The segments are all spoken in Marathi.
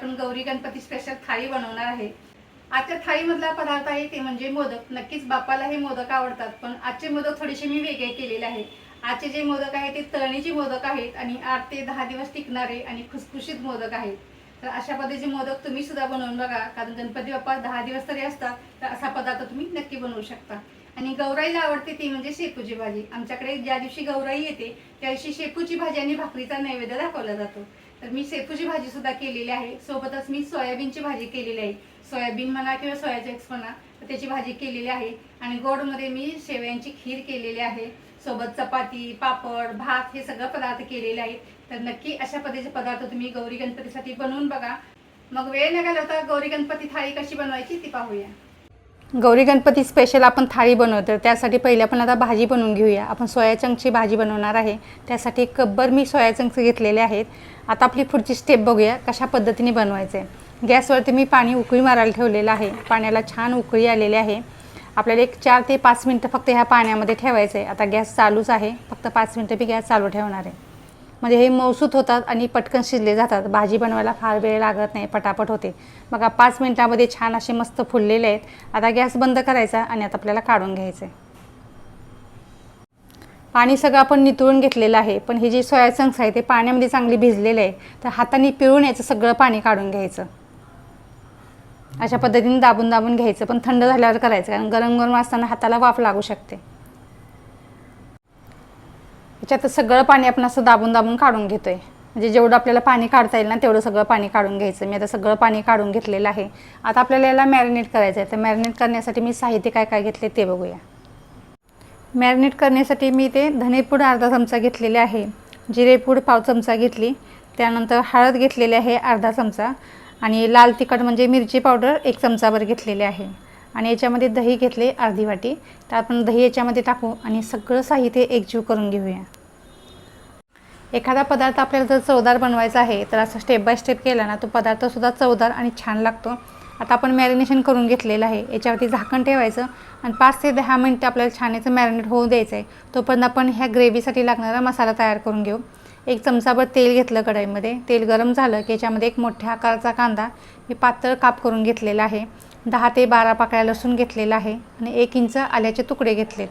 आपण गौरी गणपती स्पेशल थाळी बनवणार आहे. आजच्या थाळीमधला पदार्थ आहे ते म्हणजे मोदक. नक्कीच बापाला हे मोदक आवडतात पण आजचे मोदक थोडेसे मी वेगळे केलेले आहे. आजचे जे मोदक आहे ते तळणीचे मोदक आहेत आणि आठ ते दहा दिवस टिकणारे आणि खुसखुशीत मोदक आहेत. तर अशा पद्धतीचे मोदक तुम्ही सुद्धा बनवून बघा कारण गणपती बाप्पा दहा दिवस तरी असतात तर असा पदार्थ तुम्ही नक्की बनवू शकता. आणि गौराईला आवडते ती म्हणजे शेपूची भाजी. आमच्याकडे ज्या दिवशी गौराई येते त्या दिवशी शेपूची भाजी आणि भाकरीचा नैवेद्य दाखवला जातो. तर मी शेपूची भाजी सुद्धा केलेली आहे. सोबतच मी सोयाबीनची भाजी केलेली आहे. सोयाबीन म्हणा किंवा सोयाचेक्स म्हणा तर त्याची भाजी केलेली आहे. आणि गोडमध्ये मी शेवयांची खीर केलेली आहे. सोबत चपाती पापड भात हे सगळं पदार्थ केलेले आहेत. तर नक्की अशा पद्धतीचे पदार्थ तुम्ही गौरी गणपतीसाठी बनवून बघा. मग वेळ न घालवता गौरी गणपती थाळी कशी बनवायची ती पाहूया. गौरी गणपती स्पेशल आपण थाळी बनवतो. त्यासाठी पहिले आपण आता भाजी बनवून घेऊया. आपण सोया चंकची भाजी बनवणार आहे. त्यासाठी कब्बर मी सोया चंक्स घेतलेले आहेत. आता आपली पुढची स्टेप बघूया कशा पद्धतीने बनवायचं. आहे गॅसवरती मी पाणी उकळी मारायला ठेवलेलं आहे. पाण्याला छान उकळी आलेली आहे. आपल्याला एक चार ते पाच मिनटं फक्त ह्या पाण्यामध्ये ठेवायचं आहे आता गॅस चालूच आहे. फक्त पाच मिनटं मी गॅस चालू ठेवणार आहे. म्हणजे हे मौसूत होतात आणि पटकन शिजले जातात. भाजी बनवायला फार वेळ लागत नाही पटापट होते. बघा पाच मिनटामध्ये छान असे मस्त फुललेले आहेत. आता गॅस बंद करायचा आणि आता आपल्याला काढून घ्यायचं आहे पाणी सगळं आपण नितळून घेतलेलं आहे. पण हे जे सोया चंक्स आहे ते पाण्यामध्ये चांगली भिजलेले आहे तर हाताने पिळून याचं सगळं पाणी काढून घ्यायचं. अशा पद्धतीने दाबून दाबून घ्यायचं. पण थंड झाल्यावर करायचं कारण गरम गरम असताना हाताला वाफ लागू शकते. त्याच्यात सगळं पाणी आपण असं दाबून दाबून काढून घेतोय. म्हणजे जेवढं आपल्याला पाणी काढता येईल ना तेवढं सगळं पाणी काढून घ्यायचं. मी आता सगळं पाणी काढून घेतलेलं आहे. आता आपल्याला याला मॅरिनेट करायचं आहे तर मॅरिनेट करण्यासाठी मी साहित्य काय काय घेतले ते बघूया. मॅरिनेट करण्यासाठी मी ते धनेपूड अर्धा चमचा घेतलेले आहे. जिरेपूड पाव चमचा घेतली. त्यानंतर हळद घेतलेली आहे अर्धा चमचा. आणि लाल तिखट म्हणजे मिरची पावडर एक चमचाभर घेतलेले आहे. आणि याच्यामध्ये दही घेतले अर्धी वाटी. तर आपण दही याच्यामध्ये टाकू आणि सगळं साहित्य एकजीव करून घेऊया. एखादा पदार्थ आपल्याला जर चवदार बनवायचा आहे तर असं स्टेप बाय स्टेप केला ना तो पदार्थसुद्धा चवदार आणि छान लागतो. आता आपण मॅरिनेशन करून घेतलेलं आहे. याच्यावरती झाकण ठेवायचं आणि पाच ते दहा मिनटं आपल्याला छान याचं मॅरिनेट होऊ द्यायचं आहे तोपर्यंत आपण ह्या ग्रेव्हीसाठी लागणारा मसाला तयार करून घेऊ. एक चमचाभर तेल घेतलं कढईमध्ये. तेल गरम झालं की याच्यामध्ये एक मोठ्या आकाराचा कांदा मी पातळ काप करून घेतलेला आहे. दहा ते बारा पाकळ्या लसूण घेतलेला आहे आणि एक इंच आल्याचे तुकडे घेतलेत.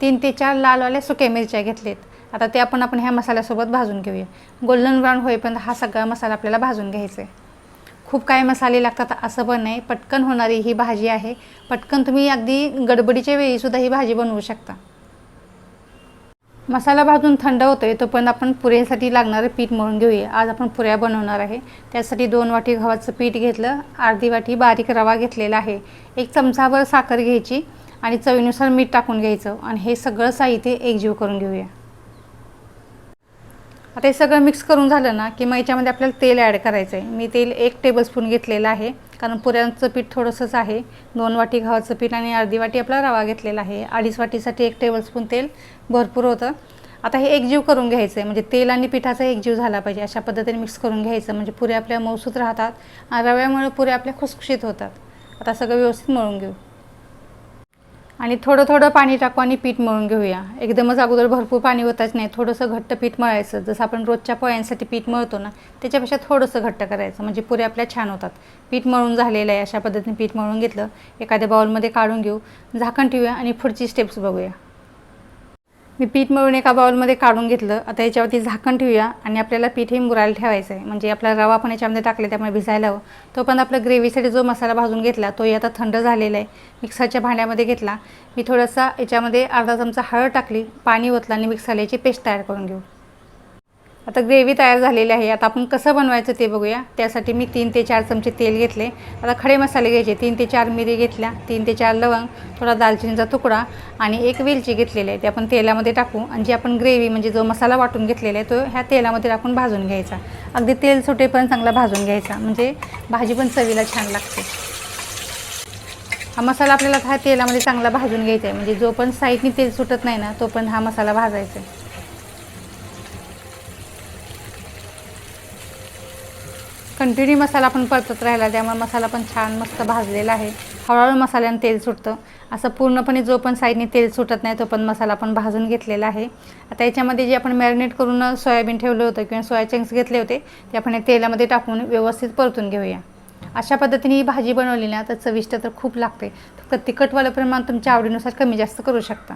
तीन ते चार लालवाल्या सुक्या मिरच्या घेतलेत. आता ते आपण आपण ह्या मसाल्यासोबत भाजून घेऊया. गोल्डन ब्राऊन होईपर्यंत हा सगळा मसाला आपल्याला भाजून घ्यायचा आहे खूप काही मसाले लागतात असं पण नाही पटकन होणारी ही भाजी आहे. पटकन तुम्ही अगदी गडबडीच्या वेळीसुद्धा ही भाजी बनवू शकता. मसाला भाजून थंड होतो आहे तोपर्यंत आपण पुऱ्यासाठी लागणारं पीठ मळून घेऊया. आज आपण पुऱ्या बनवणार आहे. त्यासाठी दोन वाटी गव्हाचं पीठ घेतलं अर्धी वाटी बारीक रवा घेतलेला आहे. एक चमचाभर साखर घ्यायची आणि चवीनुसार मीठ टाकून घ्यायचं. आणि हे सगळं साहित्य एकजीव करून घेऊया. आता हे सगळं मिक्स करून झालं ना की मग याच्यामध्ये आपल्याला तेल ॲड करायचं आहे मी तेल एक टेबलस्पून घेतलेलं आहे कारण पुऱ्यांचं पीठ थोडंसंच आहे. दोन वाटी गव्हाचं पीठ आणि अर्धी वाटी आपला रवा घेतलेला आहे. अडीच वाटीसाठी एक टेबलस्पून तेल भरपूर होतं. आता हे एकजीव करून घ्यायचं आहे म्हणजे तेल आणि पिठाचा एकजीव झाला पाहिजे. अशा पद्धतीने मिक्स करून घ्यायचं म्हणजे पुऱ्या आपल्या मौसूत राहतात आणि रव्यामुळे पुऱ्या आपल्या खुसखुशीत होतात. आता सगळं व्यवस्थित मळून घेऊ. आणि थोडं थोडं पाणी टाकू आणि पीठ मळून घेऊया. एकदमच अगोदर भरपूर पाणी होतच नाही थोडंसं घट्ट पीठ मळायचं. जसं आपण रोजच्या पोळ्यांसाठी पीठ मळतो ना त्याच्यापेक्षा थोडंसं घट्ट करायचं. म्हणजे पुरे आपल्या छान होतात. पीठ मळून झालेलं आहे अशा पद्धतीने पीठ मळून घेतलं. एखाद्या बाउलमध्ये काढून घेऊ. झाकण ठेवूया आणि पुढची स्टेप्स बघूया. मी पीठ मळून एका बाउलमध्ये काढून घेतलं. आता याच्यावरती झाकण ठेवूया आणि आपल्याला पीठ हे मुरायला ठेवायचं आहे म्हणजे आपला रवा पण याच्यामध्ये टाकले त्यामुळे भिजायला हवं. तो पण आपला ग्रेव्हीसाठी जो मसाला भाजून घेतला तोही आता थंड झालेला आहे. मिक्सरच्या भांड्यामध्ये घेतला. मी थोडासा याच्यामध्ये अर्धा चमचा हळद टाकली पाणी ओतलं आणि मिक्सरला याची पेस्ट तयार करून घेऊ. आता ग्रेव्ही तयार झालेली आहे. आता आपण कसं बनवायचं ते बघूया. त्यासाठी मी तीन ते चार चमचे तेल घेतले. आता खडे मसाले घ्यायचे. तीन ते चार मिरी घेतल्या. तीन ते चार लवंग थोडा दालचिनीचा तुकडा आणि एक वेलची घेतलेली आहे. ते आपण तेलामध्ये टाकू. आणि जी आपण ग्रेव्ही म्हणजे जो मसाला वाटून घेतलेला आहे तो ह्या तेलामध्ये टाकून भाजून घ्यायचा. अगदी तेल सुटेपर्यंत चांगला भाजून घ्यायचा. म्हणजे भाजी पण चवीला छान लागते. हा मसाला आपल्याला ह्या तेलामध्ये चांगला भाजून घ्यायचा आहे. म्हणजे जो पण साईडनी तेल सुटत नाही ना तो पण हा मसाला भाजायचा आहे. कंटिन्यू मसाला पण परतत राहिला त्यामुळे मसाला पण छान मस्त भाजलेला आहे. हळूहळू मसाल्यानं तेल सुटतं. असं पूर्णपणे जो पण साईडने तेल सुटत नाही तो पण मसाला आपण भाजून घेतलेला आहे. आता याच्यामध्ये जे आपण मॅरिनेट करून सोयाबीन ठेवलं होतं किंवा सोया चंक्स घेतले होते ते आपण तेलामध्ये टाकून व्यवस्थित परतून घेऊया. अशा पद्धतीने ही भाजी बनवली ना तर चविष्ट तर खूप लागते. फक्त तिखटवालं प्रमाण तुमच्या आवडीनुसार कमी जास्त करू शकता.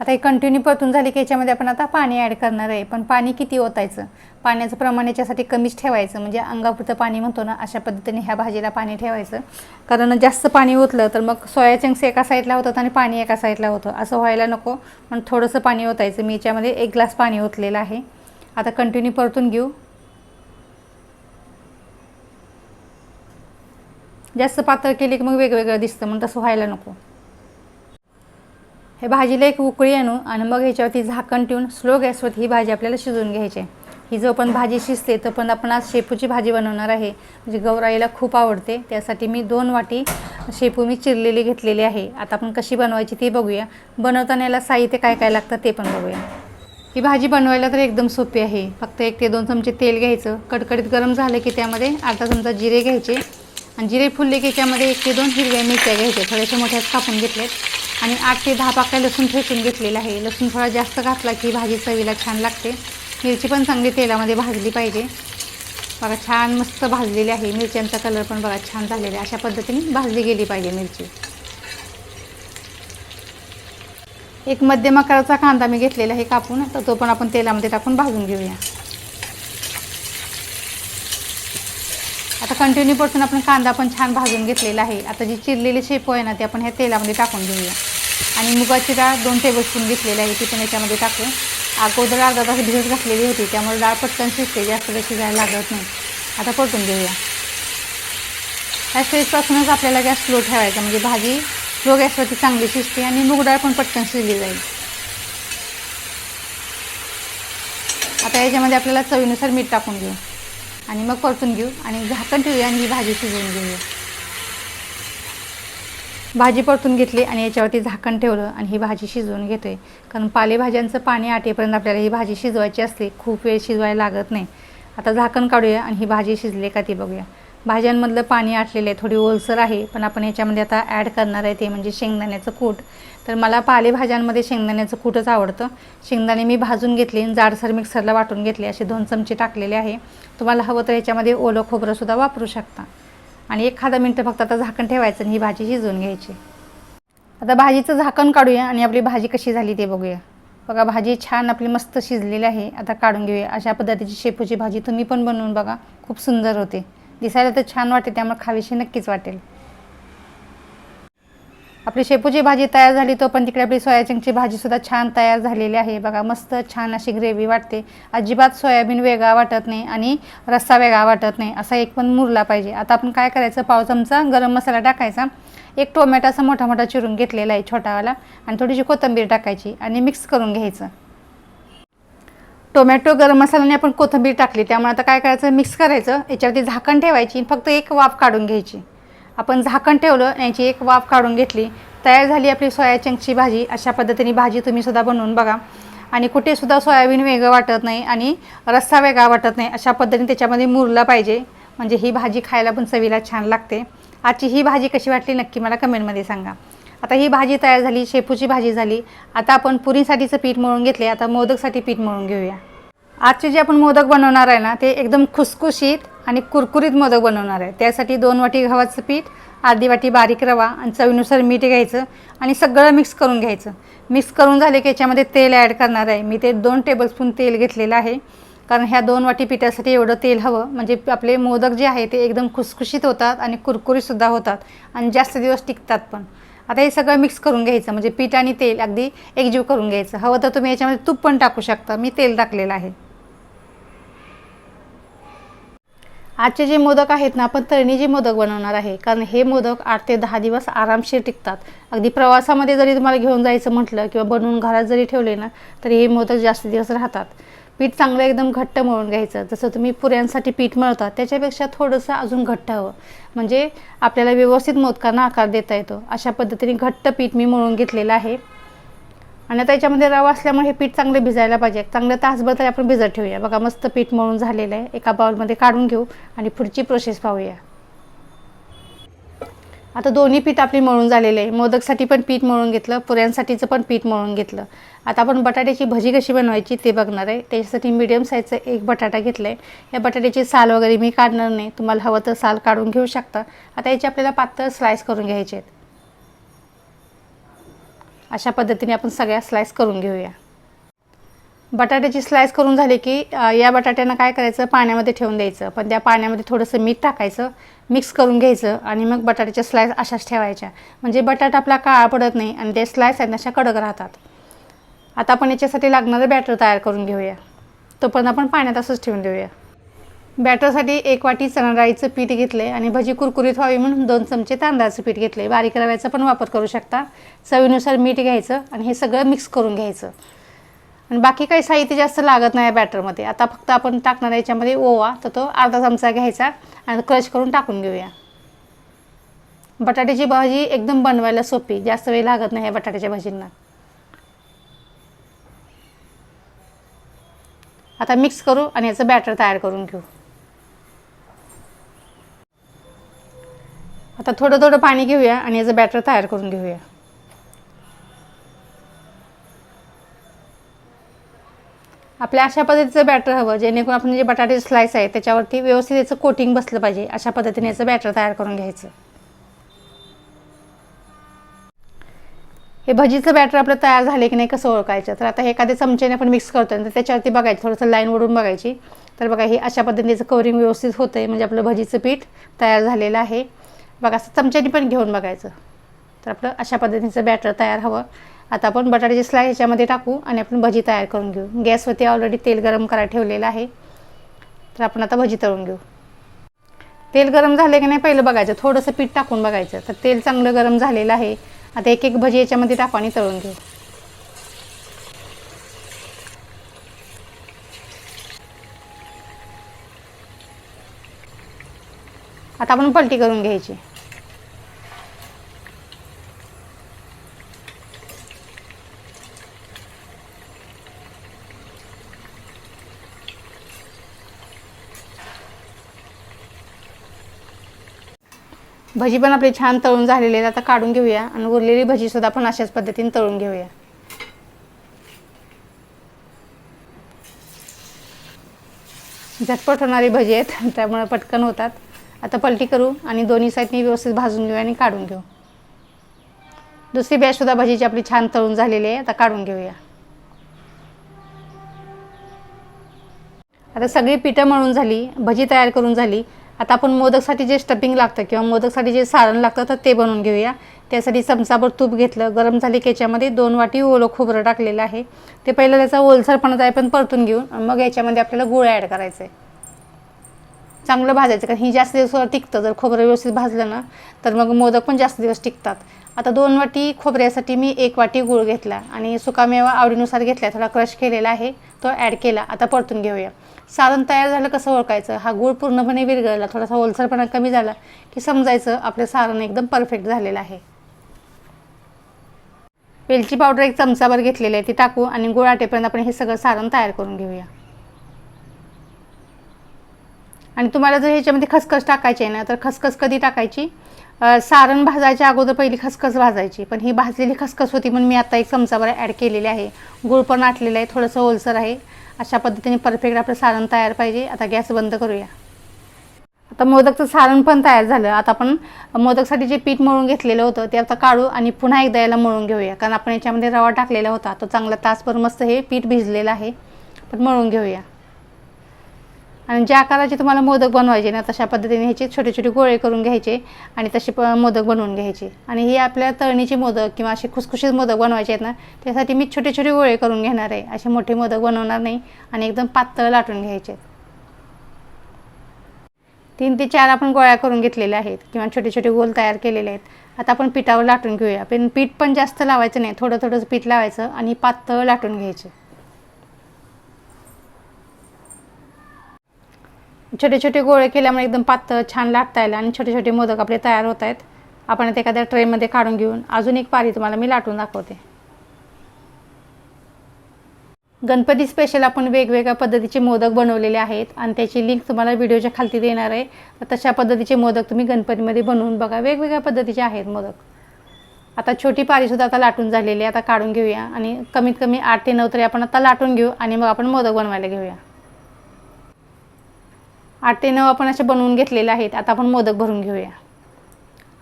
आता हे कंटिन्यू परतून झाली की याच्यामध्ये आपण आता पाणी ॲड करणार आहे. पण पाणी किती ओतायचं? पाण्याचं प्रमाण याच्यासाठी कमीच ठेवायचं. म्हणजे अंगापुरतं पाणी म्हणतो ना अशा पद्धतीने ह्या भाजीला पाणी ठेवायचं. कारण जास्त पाणी ओतलं तर मग सोया चंक्स एका साईडला होतात आणि पाणी एका साईडला होतं. असं व्हायला नको. पण थोडंसं पाणी ओतायचं. मी याच्यामध्ये एक ग्लास पाणी ओतलेलं आहे. आता कंटिन्यू परतून घेऊ. जास्त पातळ केली की मग वेगवेगळं दिसतं. मग तसं व्हायला नको. हे भाजीला एक उकळी आणू आणि मग ह्याच्यावरती झाकण ठेवून स्लो गॅसवरती ही भाजी आपल्याला शिजवून घ्यायची आहे. ही जो पण भाजी शिजते तर पण आपण आज शेपूची भाजी बनवणार आहे. म्हणजे गौराईला खूप आवडते. त्यासाठी मी दोन वाटी शेपू मी चिरलेली घेतलेली आहे. आता आपण कशी बनवायची ते बघूया. बनवताना याला साहित्य काय काय लागतं ते पण बघूया. ही भाजी बनवायला तर एकदम सोपी आहे. फक्त एक ते दोन चमचे तेल घ्यायचं. कडकडीत गरम झालं की त्यामध्ये अर्धा चमचा जिरे घ्यायचे. आणि जिरे फुलले की त्यामध्ये एक ते दोन हिरव्या मिरच्या घ्यायच्या. थोड्याशा मोठ्यात कापून घेतलेत आणि आठ ते दहा पाकळ्या लसूण ठेचून घेतलेला आहे. लसूण थोडा जास्त घातला की भाजी चवीला छान लागते. मिरची पण चांगली तेलामध्ये भाजली पाहिजे. बघा छान मस्त भाजलेली आहे. मिरच्यांचा कलर पण बघा छान झालेला आहे. अशा पद्धतीने भाजली गेली पाहिजे मिरची. एक मध्यम आकाराचा कांदा मी घेतलेला आहे कापून. तर तो पण आपण तेलामध्ये टाकून भाजून घेऊया. कंटिन्यू परतून आपण कांदा पण छान भाजून घेतलेला आहे. आता जी चिरलेली शेपू आहे ना ती आपण ह्या तेलामध्ये टाकून घेऊया. आणि मुगाची डाळ दोन टेबलस्पून घेतलेली आहे ती पण याच्यामध्ये टाकू. अगोदर अर्धा तास भिजत घातलेली होती त्यामुळे डाळ पटकन शिजते जास्त वेळ शिजायला लागत नाही. आता परतून घेऊया. ह्या स्टेजपासूनच आपल्याला गॅस स्लो ठेवायचा म्हणजे भाजी स्लो गॅसवरती चांगली शिजते आणि मूग डाळ पण पटकन शिजली जाईल. आता याच्यामध्ये आपल्याला चवीनुसार मीठ टाकून घेऊ. आणि मग परतून घेऊ आणि झाकण ठेवूया आणि ही भाजी शिजवून घेऊया. भाजी परतून घेतली आणि याच्यावरती झाकण ठेवलं आणि ही भाजी शिजवून घेतोय. कारण पालेभाज्यांचं पाणी आटेपर्यंत आपल्याला ही भाजी शिजवायची असते खूप वेळ शिजवायला लागत नाही. आता झाकण काढूया आणि ही भाजी शिजली का ती बघूया. भाज्यांमधलं पाणी आटलेलं आहे थोडी ओलसर आहे पण आपण याच्यामध्ये आता ॲड करणार आहे ते म्हणजे शेंगदाण्याचं कूट. तर मला पालेभाज्यांमध्ये शेंगदाण्याचं खूपच आवडतं. शेंगदाणे मी भाजून घेतले जाडसर मिक्सरला वाटून घेतले. असे दोन चमचे टाकलेले आहे. तुम्हाला हवं तर याच्यामध्ये ओलं खोबरंसुद्धा वापरू शकता. आणि एखादा मिनटं फक्त आता झाकण ठेवायचं आणि ही भाजी शिजवून घ्यायची. आता भाजीचं झाकण काढूया आणि आपली भाजी कशी झाली ते बघूया. बघा भाजी छान आपली मस्त शिजलेली आहे. आता काढून घेऊया. अशा पद्धतीची शेपूची भाजी तुम्ही पण बनवून बघा. खूप सुंदर होते. दिसायला तर छान वाटते त्यामुळे खावीशी नक्कीच वाटेल. आपली शेपूची भाजी तयार झाली तो पण तिकडे आपली सोयाचंकची भाजीसुद्धा छान तयार झालेली आहे. बघा मस्त छान अशी ग्रेव्ही वाटते. अजिबात सोयाबीन वेगळा वाटत नाही आणि रस्सा वेगळा वाटत नाही असा एक पण मुरला पाहिजे. आता आपण काय करायचं पाव चमचा गरम मसाला टाकायचा. एक टोमॅटो मोठा मोठा चिरून घेतलेला आहे छोटावाला आणि थोडीशी कोथिंबीर टाकायची आणि मिक्स करून घ्यायचं. टोमॅटो गरम मसाल्याने आपण कोथिंबीर टाकली त्यामुळे आता काय करायचं मिक्स करायचं. याच्यावरती झाकण ठेवायची फक्त एक वाफ काढून घ्यायची. आपण झाकण ठेवलं याची एक वाफ काढून घेतली तयार झाली आपली सोया चंकची भाजी. अशा पद्धतीने भाजी तुम्ही सुद्धा बनवून बघा. आणि कुठेसुद्धा सोयाबीन वेगळं वाटत नाही आणि रस्सा वेगळा वाटत नाही. अशा पद्धतीने त्याच्यामध्ये मुरला पाहिजे. म्हणजे ही भाजी खायला पण चवीला छान लागते. आजची ही भाजी कशी वाटली नक्की मला कमेंटमध्ये सांगा. आता ही भाजी तयार झाली शेपूची भाजी झाली. आता आपण पुरीसाठीचं पीठ मळून घेतले. आता मोदकसाठी पीठ मळून घेऊया. आजचे जे आपण मोदक बनवणार आहे ना ते एकदम खुसखुशीत आणि कुरकुरीत मोदक बनवणार आहे. त्यासाठी दोन वाटी गव्हाचं पीठ अर्धी वाटी बारीक रवा आणि चवीनुसार मीठ घ्यायचं आणि सगळं मिक्स करून घ्यायचं. मिक्स करून झाले की याच्यामध्ये तेल ॲड करणार आहे. मी ते दोन टेबलस्पून तेल घेतलेलं आहे. कारण ह्या दोन वाटी पिठासाठी एवढं तेल हवं. म्हणजे आपले मोदक जे आहे ते एकदम खुसखुशीत होतात आणि कुरकुरीतसुद्धा होतात आणि जास्त दिवस टिकतात पण. आता हे सगळं मिक्स करून घ्यायचं. म्हणजे पीठ आणि तेल अगदी एकजीव करून घ्यायचं. हवं तर तुम्ही याच्यामध्ये तूप पण टाकू शकता. मी तेल टाकलेलं आहे. आजचे जे मोदक आहेत ना आपण तळणीचे मोदक बनवणार आहे कारण हे मोदक आठ ते दहा दिवस आरामशीर टिकतात. अगदी प्रवासामध्ये जरी तुम्हाला घेऊन जायचं म्हटलं किंवा बनवून घरात जरी ठेवले ना तरी हे मोदक जास्त दिवस राहतात. पीठ चांगलं एकदम घट्ट मळून घ्यायचं. जसं तुम्ही पुऱ्यांसाठी पीठ मळता त्याच्यापेक्षा थोडंसं अजून घट्ट हवं. म्हणजे आपल्याला व्यवस्थित मोदकांना आकार देता येतो. अशा पद्धतीने घट्ट पीठ मी मळून घेतलेलं आहे. आणि आता याच्यामध्ये रवा असल्यामुळे हे पीठ चांगलं भिजायला पाहिजे. चांगलं तासभर तरी आपण भिजत ठेवूया. बघा मस्त पीठ मळून झालेलं आहे. एका बाउलमध्ये काढून घेऊ आणि पुढची प्रोसेस पाहूया. आता दोन्ही पीठ आपली मळून झालेले आहे. मोदकसाठी पण पीठ मळून घेतलं पुऱ्यांसाठीचं पण पीठ मळून घेतलं. आता आपण बटाट्याची भजी कशी बनवायची ते बघणार आहे. त्याच्यासाठी मीडियम साईजचं एक बटाटा घेतला आहे या बटाट्याची साल वगैरे मी काढणार नाही. तुम्हाला हवं तर साल काढून घेऊ शकता. आता याचे आपल्याला पातळ स्लाइस करून घ्यायचे आहेत. अशा पद्धतीने आपण सगळ्या स्लाईस करून घेऊया. बटाट्याची स्लाईस करून झाली की या बटाट्यांना काय करायचं? पाण्यामध्ये ठेवून द्यायचं. पण त्या पाण्यामध्ये थोडंसं मीठ टाकायचं मिक्स करून घ्यायचं आणि मग बटाट्याच्या स्लाईस अशाच ठेवायच्या. म्हणजे बटाटा आपला काळा पडत नाही आणि ते स्लाईस आहेत अशा कडक राहतात. आता आपण याच्यासाठी लागणारं बॅटर तयार करून घेऊया. तो पण आपण पाण्यात असंच ठेवून देऊया. बॅटरसाठी एक वाटी चणा डाळीचं पीठ घेतलं आहे आणि भजी कुरकुरीत व्हावी म्हणून दोन चमचे तांदळाचं पीठ घेतलं. आहे बारीक रव्याचा पण वापर करू शकता. चवीनुसार मीठ घ्यायचं आणि हे सगळं मिक्स करून घ्यायचं. आणि बाकी काही साहित्य जास्त लागत नाही बॅटरमध्ये. आता फक्त आपण टाकणार याच्यामध्ये ओवा तर तो अर्धा चमचा घ्यायचा आणि क्रश करून टाकून घेऊया. बटाट्याची भाजी एकदम बनवायला सोपी जास्त वेळ लागत नाही या बटाट्याच्या भाजींना. आता मिक्स करू आणि याचं बॅटर तयार करून घेऊ. आता थोडं थोडं पाणी घेऊया आणि याचं बॅटर तयार करून घेऊया. आपल्या अशा पद्धतीचं बॅटर हवं जेणेकरून आपण जे बटाटे स्लाईस आहे त्याच्यावरती व्यवस्थित याचं कोटिंग बसलं पाहिजे. अशा पद्धतीने याचं बॅटर तयार करून घ्यायचं. हे भजीचं बॅटर आपलं तयार झाले की नाही कसं ओळखायचं? तर आता हे एखाद्या चमच्याने आपण मिक्स करतो तर त्याच्यावरती बघायचं थोडंसं लाईन ओढून बघायची. तर बघा हे अशा पद्धतीचं कवरिंग व्यवस्थित होतं आहे म्हणजे आपलं भजीचं पीठ तयार झालेलं आहे. बघा असं चमच्याने पण घेऊन बघायचं. तर आपलं अशा पद्धतीचं बॅटर तयार हवं. आता आपण बटाट्याची स्लाय ह्याच्यामध्ये टाकू आणि आपण भजी तयार करून घेऊ. गॅसवरती ऑलरेडी तेल गरम करायला ठेवलेलं आहे. तर आपण आता भजी तळून घेऊ. तेल गरम झाले की नाही पहिलं बघायचं. थोडंसं पीठ टाकून बघायचं. तर तेल चांगलं गरम झालेलं आहे. आता एक एक भजी याच्यामध्ये टाकू आणि तळून घेऊ. आता आपण पलटी करून घ्यायची. भजी पण आपली छान तळून झालेली आहेत. आता काढून घेऊया आणि उरलेली भजी सुद्धा आपण अशाच पद्धतीने तळून घेऊया. झटपट होणारी भजी आहेत त्यामुळे पटकन होतात. आता पलटी करू आणि दोन्ही साईडनी व्यवस्थित भाजून घेऊया आणि काढून घेऊ. दुसरी बॅच भाजीची भजीची आपली छान तळून झालेली आहे आता काढून घेऊया. आता सगळी पिठं मळून झाली भजी तयार करून झाली. आता आपण मोदकसाठी जे स्टफिंग लागतं किंवा मोदकसाठी जे सारण लागतं तर ते बनवून घेऊया. त्यासाठी चमचाभर तूप घेतलं गरम झाली की याच्यामध्ये दोन वाटी ओलं खोबरं टाकलेलं आहे. ते पहिलं त्याचा ओलसरपणा आहे पण परतून घेऊन मग याच्यामध्ये आपल्याला गुळ ॲड करायचं आहे चांगलं भाजायचं कारण ही जास्त दिवस टिकतं. जर खोबरं व्यवस्थित भाजलं ना तर मग मोदक पण जास्त दिवस टिकतात. आता दोन वाटी खोबऱ्यासाठी मी एक वाटी गूळ घेतला आणि सुकामेवा आवडीनुसार घेतला थोडा क्रश केलेला आहे तो ॲड केला. आता परतून घेऊया. सारण तयार झालं कसं ओळखायचं? हा गूळ पूर्णपणे विरघळला. थोडासा ओलसरपणा कमी झाला की समजायचं आपलं सारण एकदम परफेक्ट झालेलं आहे. वेलची पावडर एक चमचाभर घेतलेली आहे. ती टाकू आणि गुळ आटेपर्यंत आपण हे सगळं सारण तयार करून घेऊया. आणि तुम्हाला जर ह्याच्यामध्ये खसखस टाकायची आहे ना तर खसखस कधी टाकायची? सारण भाजायच्या अगोदर पहिली खसखस भाजायची. पण ही भाजलेली खसखस होती म्हणून मी आता एक चमचाभर ॲड केलेली आहे. गुळ पण आटलेलं आहे थोडंसं ओलसर आहे. अशा पद्धतीने परफेक्ट आपलं सारण तयार पाहिजे. आता गॅस बंद करूया. आता मोदकचं सारण पण तयार झालं. आता आपण मोदकसाठी जे पीठ मळून घेतलेलं होतं ते आता काढू आणि पुन्हा एकदा याला मळून घेऊया. कारण आपण याच्यामध्ये रवा टाकलेला होता. तो चांगला तासभर मस्त हे पीठ भिजलेलं आहे. पण मळून घेऊया. आणि ज्या आकाराचे तुम्हाला मोदक बनवायचे ना तशा पद्धतीने ह्याचे छोटे छोटे गोळे करून घ्यायचे आणि तसे प मोदक बनवून घ्यायचे. आणि ही आपल्या तळणीचे मोदक किंवा असे खुसखुशीत मोदक बनवायचे आहेत ना त्यासाठी मी छोटे छोटे गोळे करून घेणार आहे. असे मोठे मोदक बनवणार नाही आणि एकदम पातळ लाटून घ्यायचे तीन ते चार आपण गोळ्या करून घेतलेल्या आहेत किंवा छोटे छोटे गोल तयार केलेले आहेत. आता आपण पिठावर लाटून घेऊया. पण पीठ पण जास्त लावायचं नाही. थोडं थोडंच पीठ लावायचं आणि पातळ लाटून घ्यायचे. छोटे छोटे गोळे केल्यामुळे एकदम पातळ छान लाटता येईल आणि छोटे छोटे मोदक आपले तयार होत आहेत. आपण ते एखाद्या ट्रेमध्ये काढून घेऊन अजून एक पारी तुम्हाला मी लाटून दाखवते. गणपती स्पेशल आपण वेगवेगळ्या पद्धतीचे मोदक बनवलेले आहेत आणि त्याची लिंक तुम्हाला व्हिडिओच्या खालती देणार आहे. तर तशा पद्धतीचे मोदक तुम्ही गणपतीमध्ये बनवून बघा. वेगवेगळ्या पद्धतीचे आहेत मोदक. आता छोटी पारीसुद्धा आता लाटून झालेली आहे. आता काढून घेऊया आणि कमीत कमी आठ ते नऊ तरी आपण आता लाटून घेऊ आणि मग आपण मोदक बनवायला घेऊया. आठ ते नऊ आपण असे बनवून घेतलेले आहेत. आता आपण मोदक भरून घेऊया.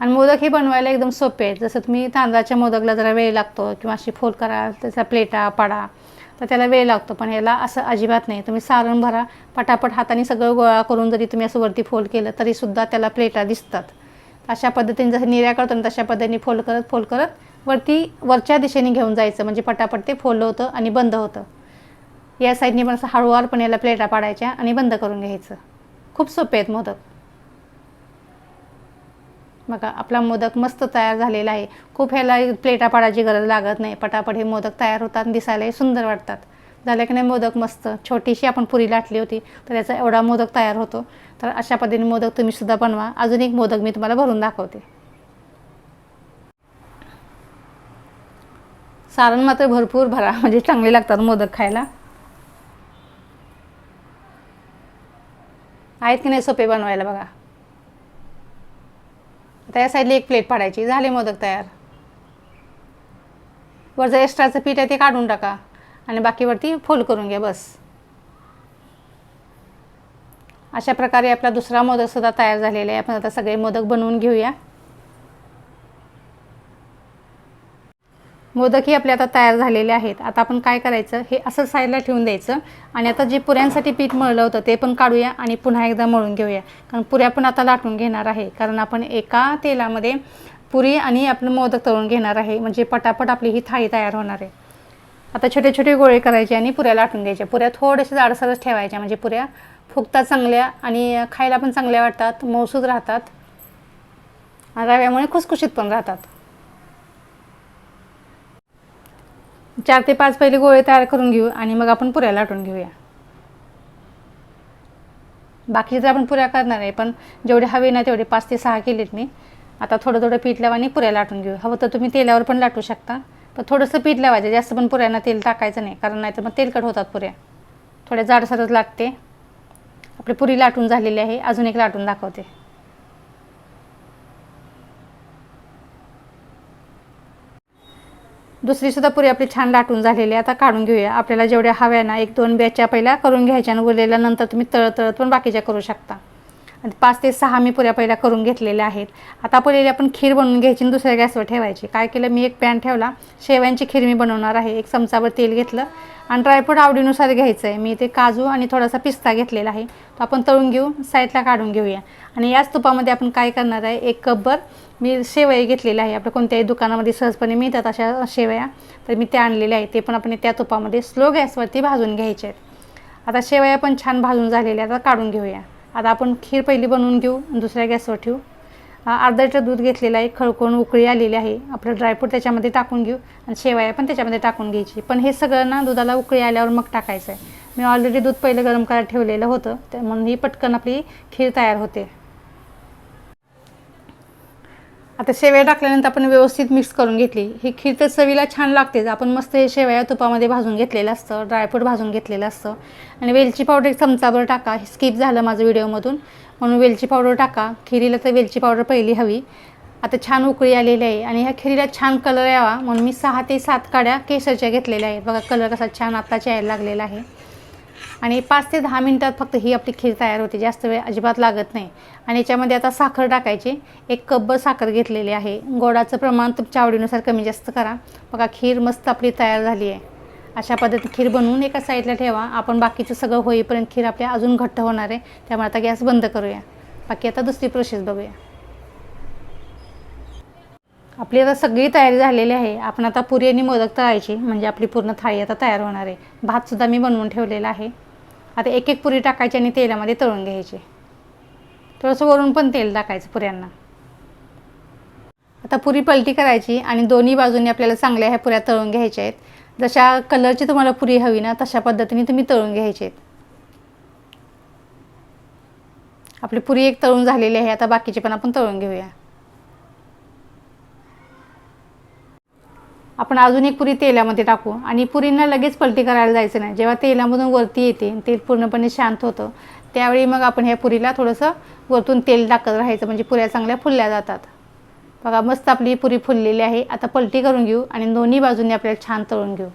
आणि मोदक हे बनवायला एकदम सोपे आहेत. जसं तुम्ही तांदळाच्या मोदकला जरा वेळ लागतो किंवा अशी फोल करा त्याचा प्लेटा पाडा तर त्याला वेळ लागतो. पण याला असं अजिबात नाही. तुम्ही सारण भरा पटापट हाताने सगळं गोळा करून जरी तुम्ही असं वरती फोल्ड केलं तरीसुद्धा त्याला प्लेटा दिसतात. अशा पद्धतीने जसं निर्या करतो ना तशा पद्धतीने फोल्ड करत फोल्ड करत वरती वरच्या दिशेने घेऊन जायचं. म्हणजे पटापट ते फोल्ड होतं आणि बंद होतं. या साईडने पण असं हळूवारपणे याला प्लेटा पाडायच्या आणि बंद करून घ्यायचं. खूप सोपे आहेत मोदक. बघा आपला मोदक मस्त तयार झालेला आहे. खूप ह्याला प्लेटा पाडायची गरज लागत नाही. पटापट हे मोदक तयार होतात दिसायलाही सुंदर वाटतात. झालं की नाही मोदक मस्त. छोटीशी आपण पुरी लाटली होती तर याचा एवढा मोदक तयार होतो. तर अशा पद्धतीने मोदक तुम्हीसुद्धा बनवा. अजून एक मोदक मी तुम्हाला भरून दाखवते. सारण मात्र भरपूर भरा म्हणजे चांगले लागतात मोदक खायला. आहेत की नाही सोपे बनवायला बघा. आता या साईडला एक प्लेट पाडायची. झाले मोदक तयार. वरचं एक्स्ट्राचं पीठ आहे ते काढून टाका. आणि बाकीवरती फोल्ड करून घ्या बस. अशा प्रकारे आपला दुसरा मोदकसुद्धा तयार झालेला आहे. आपण आता सगळे मोदक बनवून घेऊया. मोदकही आपले आता तयार झालेले आहेत. आता आपण काय करायचं? हे असं साईडला ठेवून द्यायचं आणि आता जे पुऱ्यांसाठी पीठ मळलं होतं ते पण काढूया आणि पुन्हा एकदा मळून घेऊया. कारण पुऱ्या पण आता लाटून घेणार आहे. कारण आपण एका तेलामध्ये पुरी आणि आपलं मोदक तळून घेणार आहे. म्हणजे पटापट आपली ही थाळी तयार होणार आहे. आता छोटे छोटे गोळे करायचे आणि पुऱ्या लाटून घ्यायच्या. पुऱ्या थोड्याशा जाडसरच ठेवायच्या. म्हणजे पुऱ्या फुगतात चांगल्या आणि खायला पण चांगल्या वाटतात मौसूद राहतात. रव्यामुळे खुसखुशीत पण राहतात. चार ते पाच पहिले गोळे तयार करून घेऊ आणि मग आपण पुऱ्या लाटून घेऊया. बाकीचे तर आपण पुऱ्या करणार आहे पण जेवढे हवे ना तेवढे पाच ते सहा केलेत मी. आता थोडं थोडं पीठ लावा आणि पुऱ्या लाटून घेऊ. हवं तर तुम्ही तेलावर पण लाटू शकता पण थोडंसं पीठ लावायचं जास्त पण पुऱ्यांना तेल टाकायचं नाही कारण नाहीतर मग तेलकट होतात पुऱ्या. थोड्या जाडसरच लागते. आपली पुरी लाटून झालेली आहे अजून एक लाटून दाखवते. दुसरीसुद्धा पुरी आपली छान लाटून झालेली आहे. आता काढून घेऊया. आपल्याला जेवढ्या हव्या ना एक दोन बॅच्या पहिल्या करून घ्यायच्या आणि उरलेल्या नंतर तुम्ही तळतळत पण बाकीच्या करू शकता. आणि पाच ते सहा मी पुऱ्या पहिल्या करून घेतलेल्या आहेत. आता पहिले आपण खीर बनवून घ्यायची आणि दुसऱ्या गॅसवर ठेवायची. काय केलं? मी एक पॅन ठेवला. शेव्यांची खीर मी बनवणार आहे. एक चमचावर तेल घेतलं. आणि ड्रायफ्रूट आवडीनुसार घ्यायचं आहे मी ते काजू आणि थोडासा पिस्ता घेतलेला आहे. तो आपण तळून घेऊ. साईडला काढून घेऊया. आणि याच तुपामध्ये आपण काय करणार आहे? एक कपभर मी शेवया घेतलेल्या आहे. आपल्या कोणत्याही दुकानामध्ये सहजपणे मिळतात अशा शेवया. तर मी त्या आणलेल्या आहेत. ते पण आपण त्या तुपामध्ये स्लो गॅसवरती भाजून घ्यायचे आहेत. आता शेवया पण छान भाजून झालेल्या आता काढून घेऊया. आता आपण खीर पहिली बनवून घेऊ दुसऱ्या गॅसवर ठेवू. अर्धा लिटर दूध घेतलेलं आहे खळकून उकळी आलेली आहे. आपलं ड्रायफ्रूट त्याच्यामध्ये टाकून घेऊ आणि शेवया पण त्याच्यामध्ये टाकून घ्यायची. पण हे सगळं ना दुधाला उकळी आल्यावर मग टाकायचं आहे मी ऑलरेडी दूध पहिलं गरम करायला ठेवलेलं होतं तर म्हणून ही पटकन आपली खीर तयार होते. आता शेवया टाकल्यानंतर आपण व्यवस्थित मिक्स करून घेतली. ही खीर तर चवीला छान लागतेच आपण मस्त हे शेवया तुपामध्ये भाजून घेतलेलं असतं ड्रायफ्रूट भाजून घेतलेलं असतं. आणि वेलची पावडर एक चमचाभर टाका. हे स्किप झालं माझं व्हिडिओमधून म्हणून वेलची पावडर टाका. खिरीला तर वेलची पावडर पहिली हवी. आता छान उकळी आलेली आहे. आणि ह्या खिरीला छान कलर यावा. म्हणून मी सहा ते सात काड्या केसरच्या घेतलेल्या आहेत. बघा कलर कसा छान आत्ताच यायला लागलेला आहे. आणि पाच ते दहा मिनटात फक्त ही आपली खीर तयार होते जास्त वेळ अजिबात लागत नाही. आणि याच्यामध्ये आता साखर टाकायची. एक कपभर साखर घेतलेली आहे. गोडाचं प्रमाण तुमच्या आवडीनुसार कमी जास्त करा. बघा खीर मस्त आपली तयार झाली आहे. अशा पद्धतीने खीर बनवून एका साईडला ठेवा. आपण बाकीचं सगळं होईपर्यंत खीर आपल्या अजून घट्ट होणार आहे. त्यामुळे आता गॅस बंद करूया. बाकी आता दुसरी प्रोसेस बघूया. आपली आता सगळी तयारी झालेली आहे. आपण आता पुरी आणि मोदक तळायची. म्हणजे आपली पूर्ण थाळी आता तयार होणार आहे. भातसुद्धा मी बनवून ठेवलेला आहे. आता एक एक पुरी टाकायची आणि तेलामध्ये तळून घ्यायची. थोडंसं वरून पण तेल टाकायचं पुऱ्यांना. आता पुरी पलटी करायची आणि दोन्ही बाजूंनी आपल्याला चांगल्या ह्या पुऱ्या तळून घ्यायच्या आहेत. जशा कलरची तुम्हाला पुरी हवी ना तशा पद्धतीने तुम्ही तळून घ्यायचे आहेत. आपली पुरी एक तळून झालेली आहे आता बाकीची पण आपण तळून घेऊया. आपण अजून एक पुरी तेलामध्ये टाकू. आणि पुरींना लगेच पलटी करायला जायचं नाही. जेव्हा तेलामधून वरती येते तेल पूर्णपणे शांत होतं त्यावेळी मग आपण ह्या पुरीला थोडंसं वरतून तेल टाकत राहायचं. म्हणजे पुऱ्या चांगल्या फुलल्या जातात. बघा मस्त आपली पुरी फुललेली आहे. आता पलटी करून घेऊ आणि दोन्ही बाजूंनी आपल्याला छान तळून घेऊ.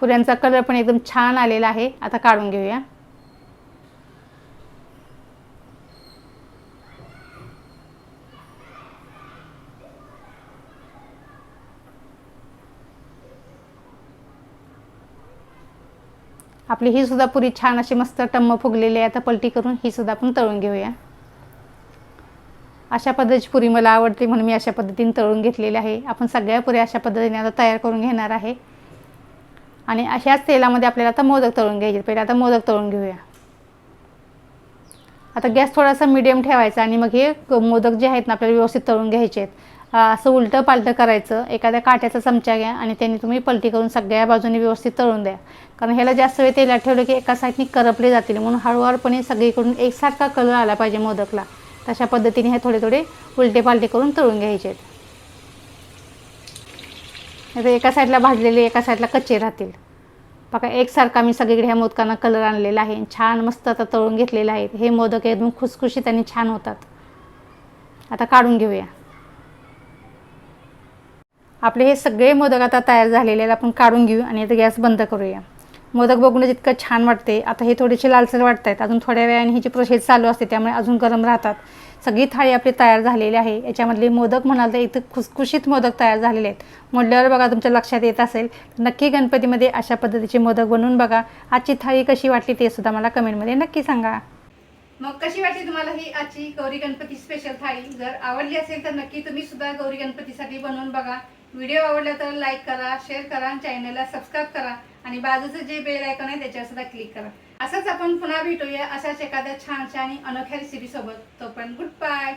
पुऱ्यांचा कलर पण एकदम छान आलेला आहे. आता काढून घेऊया. आपली ही सुद्धा पुरी छान अशी मस्त टम्म फुगलेली आहे. आता पलटी करून ही सुद्धा आपण तळून घेऊया. अशा पद्धतीची पुरी मला आवडते म्हणून मी अशा पद्धतीने तळून घेतलेली आहे. आपण सगळ्या पुऱ्या अशा पद्धतीने आता तयार करून घेणार आहे. आणि अशाच तेलामध्ये आपल्याला आता मोदक तळून घ्यायचे. पहिले आता मोदक तळून घेऊया. आता गॅस थोडासा मिडियम ठेवायचा आणि मग हे मोदक जे आहेत ना आपल्याला व्यवस्थित तळून घ्यायचे आहेत. असं उलटं पालटं करायचं. एखाद्या काट्याचा चमचा घ्या आणि त्यांनी तुम्ही पलटी करून सगळ्या बाजूने व्यवस्थित तळून द्या. कारण ह्याला जास्त वेळ तेलात ठेवलं की एका साईडनी करपले जातील. म्हणून हळूहळपणे सगळीकडून एकसारखा कलर आला पाहिजे मोदकला. तशा पद्धतीने हे थोडे थोडे उलटे पालटे करून तळून घ्यायचे आहेत. एका साईडला भाजलेले एका साईडला कच्चे राहतील. बघा एकसारखा मी सगळीकडे ह्या मोदकांना कलर आणलेला आहे. छान मस्त आता तळून घेतलेले आहेत हे मोदक एकदम खुसखुशीत आणि छान होतात. आता काढून घेऊया. आपले हे सगळे मोदक आता तयार झालेले आहेत आपण काढून घेऊ आणि आता गॅस बंद करूया. मोदक बघून जितकं छान वाटते आता हे थोडेसे लालसर वाटत आहेत अजून थोड्या वेळाने ह्याची प्रोसेस चालू असते त्यामुळे अजून गरम राहतात. सगळी थाळी आपली तयार झालेली आहे याच्यामधले मोदक म्हणाल तर इथं खुसखुशीत मोदक तयार झालेले आहेत. म्हटल्यावर बघा तुमच्या लक्षात येत असेल नक्की गणपतीमध्ये अशा पद्धतीचे मोदक बनवून बघा आजची थाळी कशी वाटली ते सुद्धा मला कमेंटमध्ये नक्की सांगा. मग कशी वाटली तुम्हाला ही आजची गौरी गणपती स्पेशल थाळी? जर आवडली असेल तर नक्की तुम्ही सुद्धा गौरी गणपतीसाठी बनवून बघा. व्हिडिओ आवडला तर लाईक करा शेअर करा चॅनलला सबस्क्राईब करा आणि बाजूचं जे बेल आयकॉन आहे त्याच्यावर सुद्धा क्लिक करा. असंच आपण पुन्हा भेटूया अशाच एखाद्या छानशा आणि अनोख्या रेसिपी सोबत. पण गुड बाय